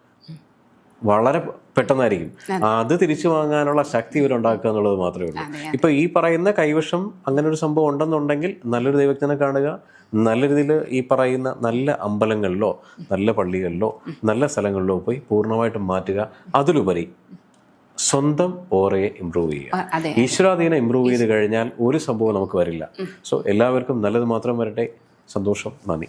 വളരെ പെട്ടെന്നായിരിക്കും. അത്. തിരിച്ചു വാങ്ങാനുള്ള ശക്തി ഇവരുണ്ടാക്കുക എന്നുള്ളത് മാത്രമേ ഉള്ളൂ. ഇപ്പൊ ഈ പറയുന്ന കൈവശം അങ്ങനെ ഒരു സംഭവം ഉണ്ടെന്നുണ്ടെങ്കിൽ നല്ലൊരു ദൈവജ്ഞനെ കാണുക നല്ല രീതിയിൽ ഈ പറയുന്ന നല്ല അമ്പലങ്ങളിലോ നല്ല പള്ളികളിലോ നല്ല സ്ഥലങ്ങളിലോ പോയി പൂർണമായിട്ടും മാറ്റുക അതിലുപരി സ്വന്തം ഓറയെ ഇമ്പ്രൂവ് ചെയ്യുക. ഈശ്വരാധീനം ഇമ്പ്രൂവ് ചെയ്ത് കഴിഞ്ഞാൽ ഒരു സംഭവം നമുക്ക് വരില്ല. സോ എല്ലാവർക്കും നല്ലത് മാത്രം വരട്ടെ. സന്തോഷം. നന്ദി.